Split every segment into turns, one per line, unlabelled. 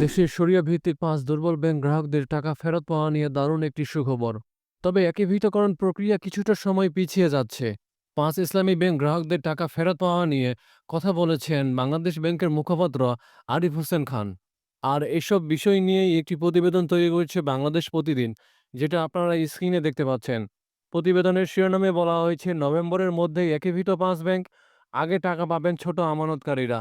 দেশের সরিয়া ভিত্তিক পাঁচ দুর্বল ব্যাংক গ্রাহকদের টাকা ফেরত পাওয়া নিয়ে দারুণ একটি সুখবর। তবে একীভূতকরণ প্রক্রিয়া কিছুটা সময় পিছিয়ে যাচ্ছে। পাঁচ ইসলামী ব্যাংক গ্রাহকদের টাকা ফেরত পাওয়া নিয়ে কথা বলেছেন বাংলাদেশ ব্যাংকের মুখপাত্র আরিফ হোসেন খান। আর এসব বিষয় নিয়েই একটি প্রতিবেদন তৈরি করেছে বাংলাদেশ প্রতিদিন, যেটা আপনারা স্ক্রিনে দেখতে পাচ্ছেন। প্রতিবেদনের শিরোনামে বলা হয়েছে, নভেম্বরের মধ্যেই একীভূত পাঁচ ব্যাংক, আগে টাকা পাবেন ছোট আমানতকারীরা।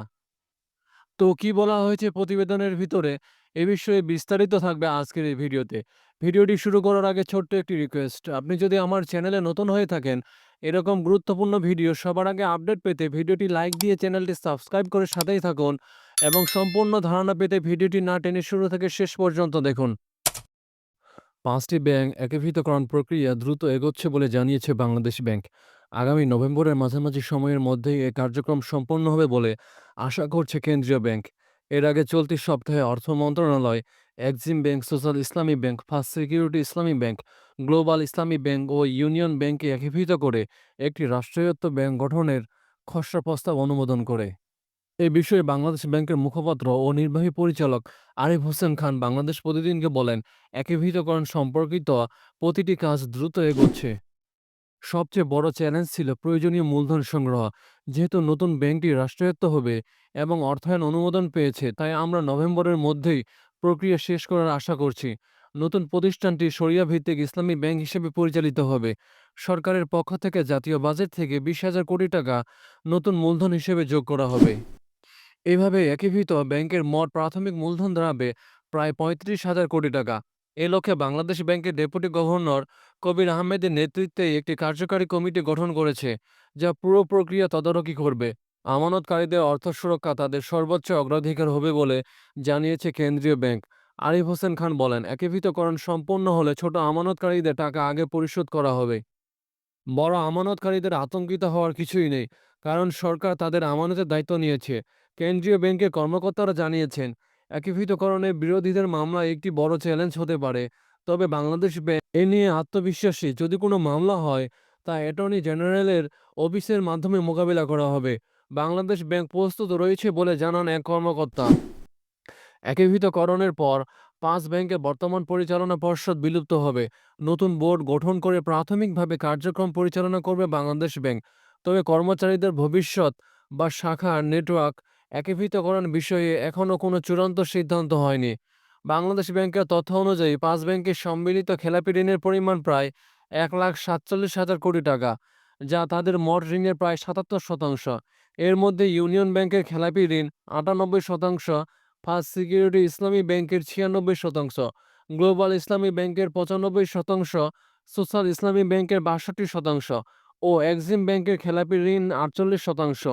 তো কি বলা হয়েছে প্রতিবেদনের ভিতরে? এ বিষয়ে বিস্তারিত থাকবে আজকের এই ভিডিওতে। ভিডিওটি শুরু করার আগে ছোট্ট একটি রিকোয়েস্ট আপনি যদি আমার চ্যানেলে নতুন হয়ে থাকেন, এরকম গুরুত্বপূর্ণ ভিডিও সবার আগে আপডেট পেতে ভিডিওটি লাইক দিয়ে চ্যানেলটি সাবস্ক্রাইব করে সাথেই থাকুন এবং সম্পূর্ণ ধারণা পেতে ভিডিওটি না টেনে শুরু থেকে শেষ পর্যন্ত দেখুন। পাঁচটি ব্যাংক একীভূতকরণ প্রক্রিয়া দ্রুত এগোচ্ছে বলে জানিয়েছে বাংলাদেশ ব্যাংক। আগামী নভেম্বরের মাঝামাঝি সময়ের মধ্যেই এ কার্যক্রম সম্পন্ন হবে বলে আশা করছে কেন্দ্রীয় ব্যাংক। এর আগে চলতি সপ্তাহে অর্থ মন্ত্রণালয়, Exim Bank, Social Islami Bank, First Security Islami Bank, Global Islami Bank ও ইউনিয়ন ব্যাংককে একীভূত করে একটি রাষ্ট্রায়ত্ত ব্যাংক গঠনের খসড়া প্রস্তাব অনুমোদন করে। এ বিষয়ে বাংলাদেশ ব্যাংকের মুখপাত্র ও নির্বাহী পরিচালক আরিফ হোসেন খান বাংলাদেশ প্রতিদিনকে বলেন, একীভূতকরণ সম্পর্কিত প্রতিটি কাজ দ্রুত এগোচ্ছে। সবচেয়ে বড় চ্যালেঞ্জ ছিল প্রয়োজনীয় মূলধন সংগ্রহ। যেহেতু নতুন ব্যাংকটি রাষ্ট্রায়ত্ত হবে এবং অর্থায়ন অনুমোদন পেয়েছে, তাই আমরা নভেম্বরের মধ্যেই প্রক্রিয়া শেষ করার আশা করছি। নতুন প্রতিষ্ঠানটি সরিয়া ভিত্তিক ইসলামী ব্যাংক হিসেবে পরিচালিত হবে। সরকারের পক্ষ থেকে জাতীয় বাজেট থেকে বিশ হাজার কোটি টাকা নতুন মূলধন হিসেবে যোগ করা হবে। এভাবে একীভূত ব্যাংকের মোট প্রাথমিক মূলধন দাঁড়াবে প্রায় পঁয়ত্রিশ হাজার কোটি টাকা। এ লক্ষ্যে বাংলাদেশ ব্যাংকের ডেপুটি গভর্নর কবির আহমেদের নেতৃত্বে একটি কার্যকারী কমিটি গঠন করেছে, যা পুরো প্রক্রিয়া তদারকি করবে। আমানতকারীদের অর্থ সুরক্ষা তাদের সর্বোচ্চ অগ্রাধিকার হবে বলে জানিয়েছে কেন্দ্রীয় ব্যাংক। আরিফ হোসেন খান বলেন, একীভূতকরণ সম্পন্ন হলে ছোট আমানতকারীদের টাকা আগে পরিশোধ করা হবে। বড় আমানতকারীদের আতঙ্কিত হওয়ার কিছুই নেই, কারণ সরকার তাদের আমানতের দায়িত্ব নিয়েছে। কেন্দ্রীয় ব্যাংকের কর্মকর্তারা জানিয়েছেন একীভূতকরণের বিরোধীদের মামলা একটি বড় চ্যালেঞ্জ হতে পারে। তবে বাংলাদেশ ব্যাংক এ নিয়ে আত্মবিশ্বাসী যদি কোনো মামলা হয়, তা অ্যাটর্নি জেনারেলের অফিসের মাধ্যমে মোকাবিলা করা হবে। বাংলাদেশ ব্যাংক প্রস্তুত রয়েছে বলে জানান এক কর্মকর্তা। একীভূতকরণের পর পাঁচ ব্যাংকের বর্তমান পরিচালনা পর্ষদ বিলুপ্ত হবে। নতুন বোর্ড গঠন করে প্রাথমিকভাবে কার্যক্রম পরিচালনা করবে বাংলাদেশ ব্যাংক। তবে কর্মচারীদের ভবিষ্যৎ বা শাখার নেটওয়ার্ক একীভূতকরণ বিষয়ে এখনও কোনো চূড়ান্ত সিদ্ধান্ত হয়নি। বাংলাদেশ ব্যাংকের তথ্য অনুযায়ী পাঁচ ব্যাংকের সম্মিলিত খেলাপি ঋণের পরিমাণ প্রায় এক লাখ সাতচল্লিশ হাজার কোটি টাকা, যা তাদের মোট ঋণের প্রায় সাতাত্তর শতাংশ। এর মধ্যে ইউনিয়ন ব্যাংকের খেলাপি ঋণ আটানব্বই শতাংশ, ফার্স্ট সিকিউরিটি ইসলামী ব্যাংকের ছিয়ানব্বই শতাংশ, গ্লোবাল ইসলামী ব্যাংকের পঁচানব্বই শতাংশ, সোশ্যাল ইসলামী ব্যাংকের বাষট্টি শতাংশ ও এক্সিম ব্যাংকের খেলাপি ঋণ আটচল্লিশ শতাংশ।